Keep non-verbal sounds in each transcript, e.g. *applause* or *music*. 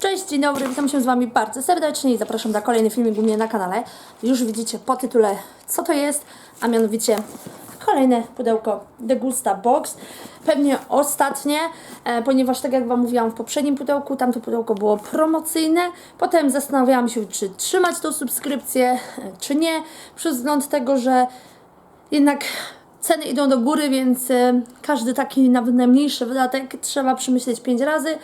Cześć, dzień dobry, witam się z Wami bardzo serdecznie i zapraszam na kolejny filmik u mnie na kanale. Już widzicie po tytule, co to jest, a mianowicie kolejne pudełko Degusta Box. Pewnie ostatnie, e, ponieważ tak jak Wam mówiłam w poprzednim pudełku, tamto pudełko było promocyjne. Potem zastanawiałam się, czy trzymać tą subskrypcję, e, czy nie, przez wzgląd tego, że jednak ceny idą do góry, więc e, każdy taki nawet najmniejszy wydatek trzeba przemyśleć 5 razy.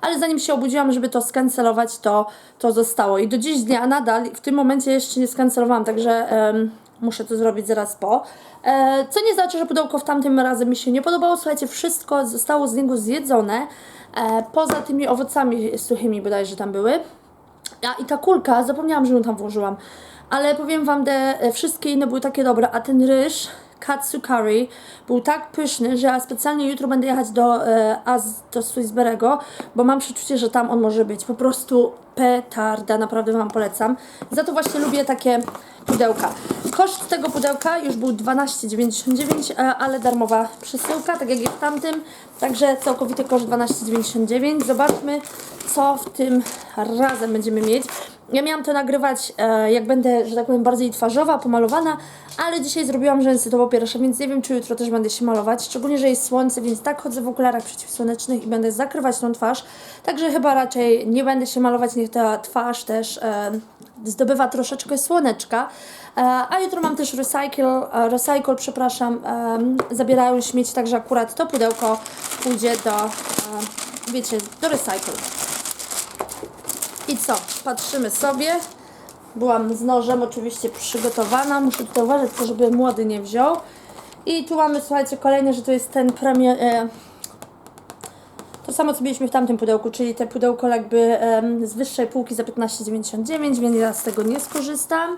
Ale zanim się obudziłam, żeby to skancelować, to, to zostało. I do dziś dnia nadal w tym momencie jeszcze nie skancelowałam, także em, muszę to zrobić zaraz po. E, co nie znaczy, że pudełko w tamtym razem mi się nie podobało. Słuchajcie, wszystko zostało z niego zjedzone. E, poza tymi owocami suchymi bodajże tam były. A i ta kulka, zapomniałam, że ją tam włożyłam. Ale powiem wam, te wszystkie inne były takie dobre, a ten ryż katsu curry był tak pyszny, że ja specjalnie jutro będę jechać do, e, Az, do Swisberego, bo mam przeczucie, że tam on może być po prostu petarda, naprawdę wam polecam. Za to właśnie lubię takie pudełka. Koszt tego pudełka już był 12,99, e, ale darmowa przesyłka, tak jak i w tamtym, także całkowity koszt 12,99. Zobaczmy, co w tym razem będziemy mieć. Ja miałam to nagrywać, e, jak będę, że tak powiem, bardziej twarzowa, pomalowana, ale dzisiaj zrobiłam rzęsy, to po pierwsze, więc nie wiem, czy jutro też będę się malować, szczególnie, że jest słońce, więc tak chodzę w okularach przeciwsłonecznych i będę zakrywać tą twarz, także chyba raczej nie będę się malować, niech ta twarz też e, zdobywa troszeczkę słoneczka. E, a jutro mam też recycle, e, recycle przepraszam, e, zabierają śmieci, także akurat to pudełko pójdzie do, e, wiecie, do recycle. I co? Patrzymy sobie. Byłam z nożem oczywiście przygotowana. Muszę tutaj uważać, żeby młody nie wziął. I tu mamy, słuchajcie, kolejne, że to jest ten premium... E, to samo, co mieliśmy w tamtym pudełku, czyli te pudełko jakby em, z wyższej półki za 15,99, więc ja z tego nie skorzystam.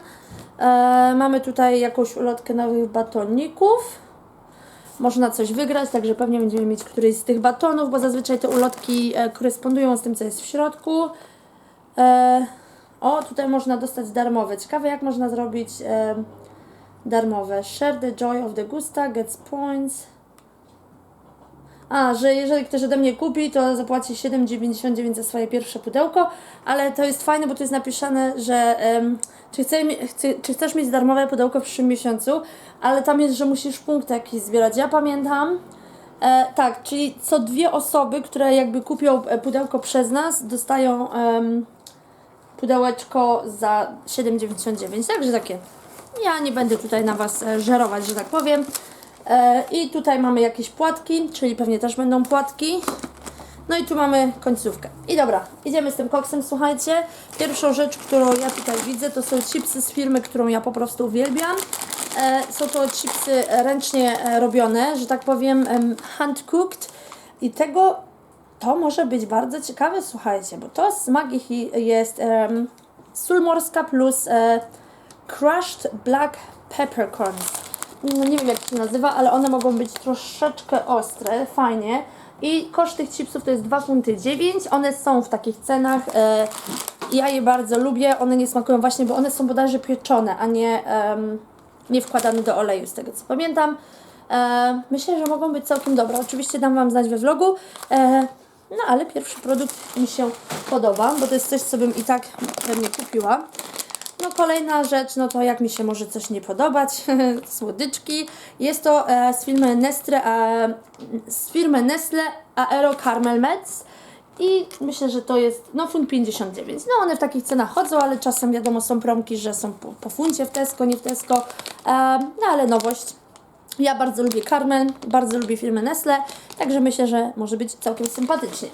E, mamy tutaj jakąś ulotkę nowych batoników. Można coś wygrać, także pewnie będziemy mieć któryś z tych batonów, bo zazwyczaj te ulotki e, korespondują z tym, co jest w środku. E, o, tutaj można dostać darmowe. Ciekawe, jak można zrobić e, darmowe. Share the joy of the gusta, gets points. A, że jeżeli ktoś ode mnie kupi, to zapłaci 7,99 za swoje pierwsze pudełko, ale to jest fajne, bo tu jest napisane, że em, czy, chce, chce, czy chcesz mieć darmowe pudełko w przyszłym miesiącu, ale tam jest, że musisz punkty jakieś zbierać. Ja pamiętam, e, tak, czyli co dwie osoby, które jakby kupią e, pudełko przez nas, dostają em, pudełeczko za 7,99, także takie. Ja nie będę tutaj na Was e, żerować, że tak powiem. E, I tutaj mamy jakieś płatki, czyli pewnie też będą płatki. No i tu mamy końcówkę. I dobra, idziemy z tym koksem, słuchajcie. Pierwszą rzecz, którą ja tutaj widzę, to są chipsy z firmy, którą ja po prostu uwielbiam. E, są to chipsy ręcznie robione, że tak powiem, em, hand cooked. I tego to może być bardzo ciekawe, słuchajcie, bo to smak ich jest um, sól morska plus e, crushed black peppercorns. No, nie wiem jak się nazywa, ale one mogą być troszeczkę ostre, fajnie. I koszt tych chipsów to jest 2 funty 9. One są w takich cenach. E, ja je bardzo lubię. One nie smakują właśnie, bo one są bodajże pieczone, a nie, nie wkładane do oleju, z tego co pamiętam. E, myślę, że mogą być całkiem dobre. Oczywiście dam Wam znać we vlogu. No ale pierwszy produkt mi się podoba, bo to jest coś, co bym i tak pewnie kupiła. No kolejna rzecz, no to jak mi się może coś nie podobać, *laughs* słodyczki. Jest to e, z firmy Nestle, e, z firmy Nestle Aero Caramel Meds. I myślę, że to jest, no funt 59. No one w takich cenach chodzą, ale czasem wiadomo są promki, że są po, po funcie w Tesco, nie w Tesco. E, no ale nowość. Ja bardzo lubię Carmel, bardzo lubię firmę Nestle, także myślę, że może być całkiem sympatycznie.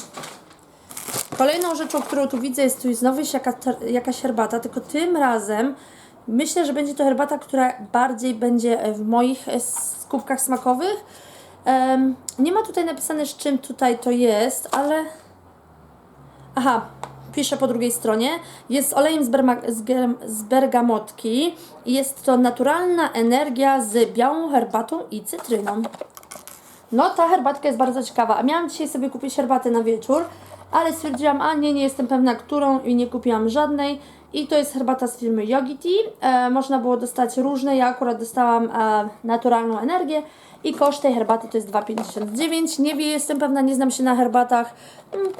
Kolejną rzeczą, którą tu widzę, jest tu znowu jaka, jakaś herbata, tylko tym razem myślę, że będzie to herbata, która bardziej będzie w moich e, skupkach smakowych. Em, nie ma tutaj napisane, z czym tutaj to jest, ale. Aha, piszę po drugiej stronie. Jest olejem z, berma, z, z bergamotki. i Jest to naturalna energia z białą herbatą i cytryną. No, ta herbatka jest bardzo ciekawa. A miałam dzisiaj sobie kupić herbatę na wieczór, ale stwierdziłam, a nie, nie jestem pewna którą i nie kupiłam żadnej. I to jest herbata z firmy Yogi Tea. E, można było dostać różne, ja akurat dostałam e, naturalną energię i koszt tej herbaty to jest 2,59. Nie wiem, jestem pewna, nie znam się na herbatach. Mm,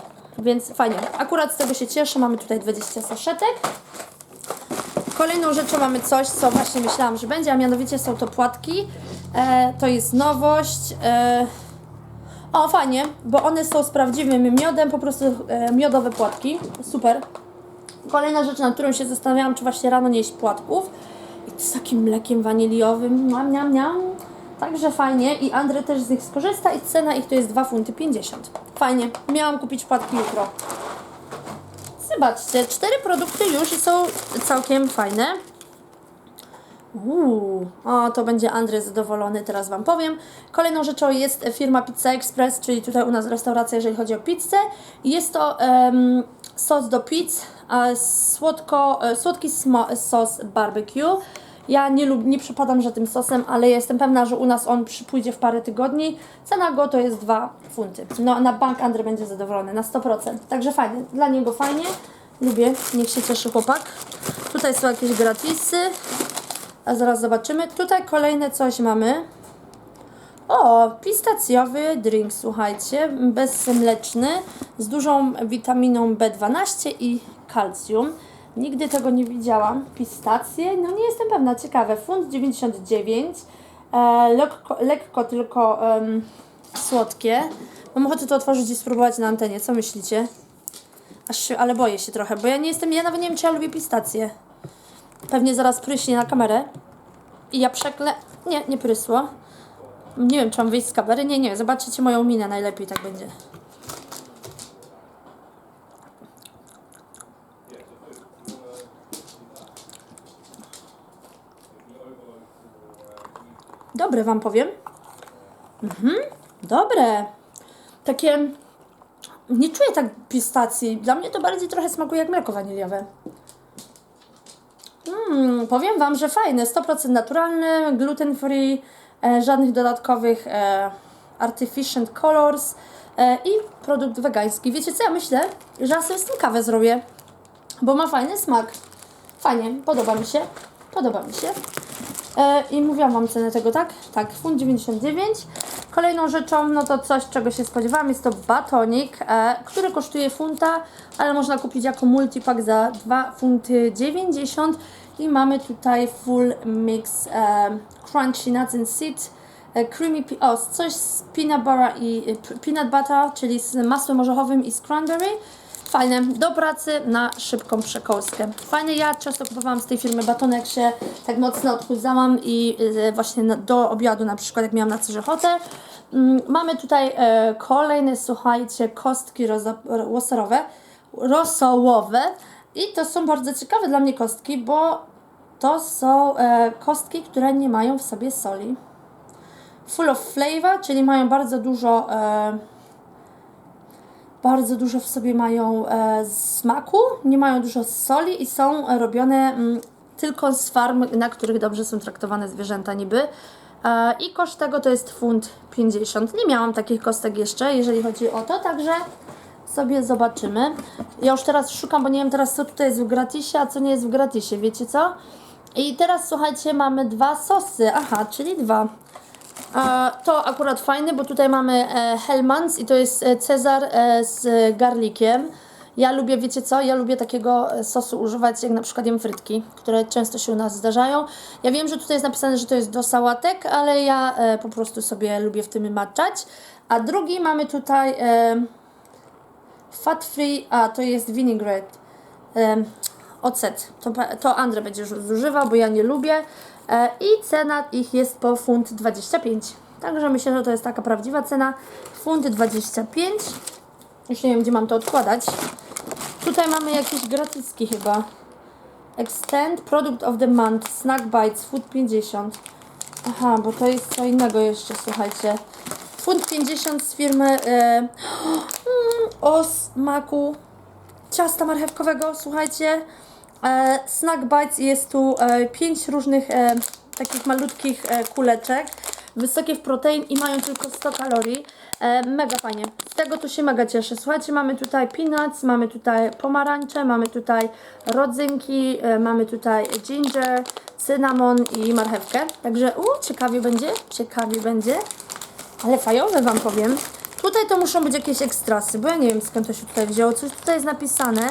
Więc fajnie. Akurat z tego się cieszę. Mamy tutaj 20 saszetek. Kolejną rzeczą mamy coś, co właśnie myślałam, że będzie, a mianowicie są to płatki. E, to jest nowość. E, o, fajnie, bo one są z prawdziwym miodem, po prostu e, miodowe płatki. Super. Kolejna rzecz, nad którą się zastanawiałam, czy właśnie rano nie jeść płatków. I z takim mlekiem waniliowym. Miam, miam, miam. Także fajnie i Andrzej też z nich skorzysta i cena ich to jest 2 funty 50. Fajnie. Miałam kupić płatki jutro. Zobaczcie, cztery produkty już i są całkiem fajne. Uuu, o, to będzie Andrzej zadowolony, teraz Wam powiem. Kolejną rzeczą jest firma Pizza Express, czyli tutaj u nas restauracja, jeżeli chodzi o pizzę. Jest to em, sos do pizz, słodko, e, słodki sos barbecue. Ja nie, lub, nie przepadam za tym sosem, ale jestem pewna, że u nas on przypójdzie w parę tygodni. Cena go to jest 2 funty. No, na bank Andrzej będzie zadowolony, na 100%. Także fajnie, dla niego fajnie. Lubię, niech się cieszy chłopak. Tutaj są jakieś gratisy. A zaraz zobaczymy. Tutaj kolejne coś mamy. O, pistacjowy drink, słuchajcie, bezmleczny, z dużą witaminą B12 i kalcium. Nigdy tego nie widziałam. Pistacje, no nie jestem pewna, ciekawe. Funt 99, e, lekko, lekko tylko em, słodkie. Mam ochotę to otworzyć i spróbować na antenie, co myślicie? Aż się, ale boję się trochę, bo ja nie jestem, ja nawet nie wiem, czy ja lubię pistacje. Pewnie zaraz pryśnie na kamerę. I ja przeklę... Nie, nie prysło. Nie wiem, czy mam wyjść z kamery. Nie, nie. Zobaczycie moją minę. Najlepiej tak będzie. Dobre Wam powiem. Mhm, dobre. Takie... Nie czuję tak pistacji. Dla mnie to bardziej trochę smakuje jak mleko waniliowe. Mm, powiem Wam, że fajne, 100% naturalne, gluten free, e, żadnych dodatkowych e, artificial colors e, i produkt wegański. Wiecie co, ja myślę, że ja sobie z tym kawę zrobię, bo ma fajny smak. Fajnie, podoba mi się, podoba mi się. E, I mówiłam Wam cenę tego, tak? Tak, funt 99. Kolejną rzeczą, no to coś, czego się spodziewałam, jest to batonik, e, który kosztuje funta, ale można kupić jako multipack za 2 funty 90 i mamy tutaj full mix e, crunchy nuts and seeds, creamy, pi- o, coś z peanut butter i peanut butter, czyli z masłem orzechowym i z cranberry. Fajne, do pracy na szybką przekąskę. Fajne, ja często kupowałam z tej firmy batony, jak się tak mocno odchudzałam i e, właśnie do obiadu na przykład, jak miałam na coś ochotę. Mm, Mamy tutaj e, kolejne, słuchajcie, kostki rozo, łoserowe, rosołowe i to są bardzo ciekawe dla mnie kostki, bo to są e, kostki, które nie mają w sobie soli. Full of flavor, czyli mają bardzo dużo bardzo dużo w sobie mają e, smaku, nie mają dużo soli i są robione mm, tylko z farm, na których dobrze są traktowane zwierzęta niby. E, I koszt tego to jest funt 50. Nie miałam takich kostek jeszcze, jeżeli chodzi o to, także sobie zobaczymy. Ja już teraz szukam, bo nie wiem teraz co tutaj jest w gratisie, a co nie jest w gratisie, wiecie co? I teraz słuchajcie, mamy dwa sosy, aha, czyli dwa. To akurat fajne, bo tutaj mamy e, Hellmans i to jest e, Cezar e, z garlikiem. Ja lubię, wiecie co, ja lubię takiego sosu używać, jak na przykład jem frytki, które często się u nas zdarzają. Ja wiem, że tutaj jest napisane, że to jest do sałatek, ale ja po prostu sobie lubię w tym maczać. A drugi mamy tutaj fat free, a to jest vinaigrette. Ocet. To, to Andrzej będzie już zużywał, bo ja nie lubię. E, I cena ich jest po funt 25. Także myślę, że to jest taka prawdziwa cena. Funt 25. Już nie wiem, gdzie mam to odkładać. Tutaj mamy jakieś gratiski chyba. Extend Product of the Month. Snack Bites. Food 50. Aha, bo to jest co innego jeszcze, słuchajcie. Funt 50 z firmy e, *gasps* mm, o smaku ciasta marchewkowego, słuchajcie. E, snack Bites jest tu e, pięć różnych e, takich malutkich e, kuleczek, wysokie w protein i mają tylko 100 kalorii. Mega fajnie. Z tego to się mega cieszę. Słuchajcie, mamy tutaj peanuts, mamy tutaj pomarańcze, mamy tutaj rodzynki, mamy tutaj ginger, cynamon i marchewkę. Także u, ciekawie będzie, ciekawie będzie. Ale fajowe Wam powiem. Tu tutaj to muszą być jakieś ekstrasy, bo ja nie wiem skąd to się tutaj wzięło. Coś tutaj jest napisane.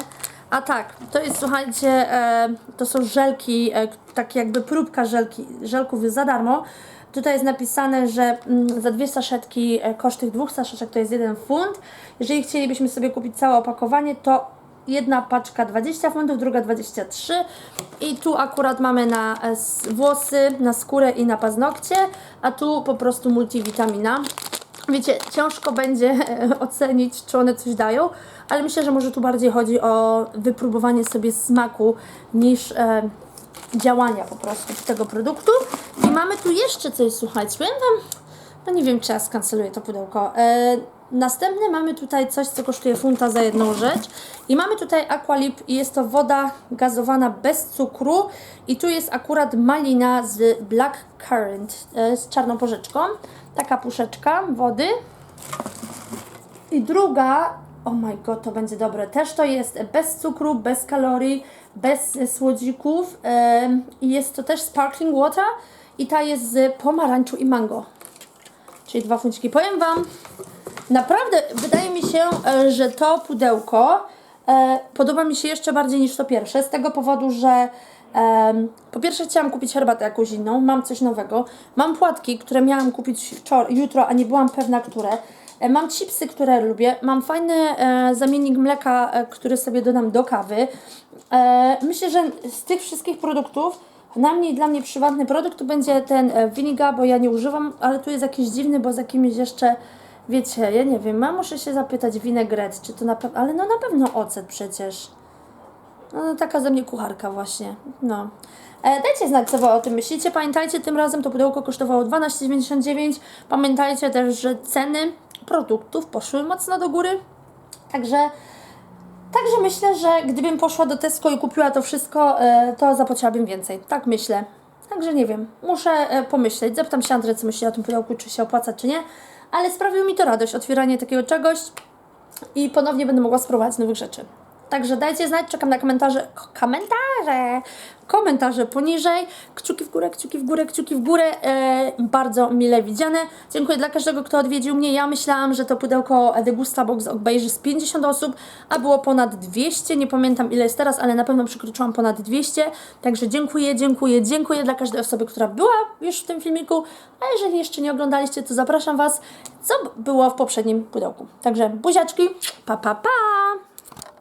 A tak, to jest, słuchajcie, e, to są żelki, e, takie jakby próbka żelki, żelków jest za darmo. Tutaj jest napisane, że mm, za dwie saszetki, e, koszt tych dwóch saszeczek to jest jeden funt. Jeżeli chcielibyśmy sobie kupić całe opakowanie, to jedna paczka 20 funtów, druga 23 i tu akurat mamy na e, włosy, na skórę i na paznokcie, a tu po prostu multivitamina. Wiecie, ciężko będzie e, ocenić, czy one coś dają, ale myślę, że może tu bardziej chodzi o wypróbowanie sobie smaku niż e, działania po prostu tego produktu. I mamy tu jeszcze coś, słuchajcie, powiem no nie wiem, czy ja skanceluję to pudełko. E, następne mamy tutaj coś, co kosztuje funta za jedną rzecz. I mamy tutaj Aqualip i jest to woda gazowana bez cukru. I tu jest akurat malina z Black Currant, e, z czarną porzeczką. Taka puszeczka wody. I druga, oh my god, to będzie dobre. Też to jest bez cukru, bez kalorii, bez e, słodzików. em, I jest to też sparkling water. I ta jest z pomarańczu i mango. Czyli dwa funciki. Powiem Wam, naprawdę wydaje mi się, e, że to pudełko e, podoba mi się jeszcze bardziej niż to pierwsze. Z tego powodu, że em, po pierwsze chciałam kupić herbatę jakąś inną, mam coś nowego. Mam płatki, które miałam kupić jutro, a nie byłam pewna, które. E, Mam chipsy, które lubię. Mam fajny e, zamiennik mleka, e, który sobie dodam do kawy. E, myślę, że z tych wszystkich produktów na mnie dla mnie przywatny produkt to będzie ten e, Viniga, bo ja nie używam, ale tu jest jakiś dziwny, bo z jakimiś jeszcze, wiecie, ja nie wiem, ja muszę się zapytać vinaigrette, czy to na pewno, ale no na pewno ocet przecież. No, no taka ze mnie kucharka właśnie, no. E, dajcie znać, co wy o tym myślicie. Pamiętajcie, tym razem to pudełko kosztowało 12,99. Pamiętajcie też, że ceny produktów poszły mocno do góry. Także Także myślę, że gdybym poszła do Tesco i kupiła to wszystko, e, to zapłaciłabym więcej. Tak myślę. Także nie wiem. Muszę e, pomyśleć. Zapytam się Andrzej, co myśli o tym pudełku, czy się opłaca, czy nie. Ale sprawiło mi to radość, otwieranie takiego czegoś i ponownie będę mogła spróbować nowych rzeczy. Także dajcie znać, czekam na komentarze. Ko- Komentarze! Komentarze poniżej. Kciuki w górę, kciuki w górę, kciuki w górę. E, bardzo mile widziane. Dziękuję dla każdego, kto odwiedził mnie. Ja myślałam, że to pudełko Degusta Box obejrzy z 50 osób, a było ponad 200. Nie pamiętam ile jest teraz, ale na pewno przekroczyłam ponad 200. Także dziękuję, dziękuję, dziękuję dla każdej osoby, która była już w tym filmiku. A jeżeli jeszcze nie oglądaliście, to zapraszam Was, co było w poprzednim pudełku. Także buziaczki, pa pa pa!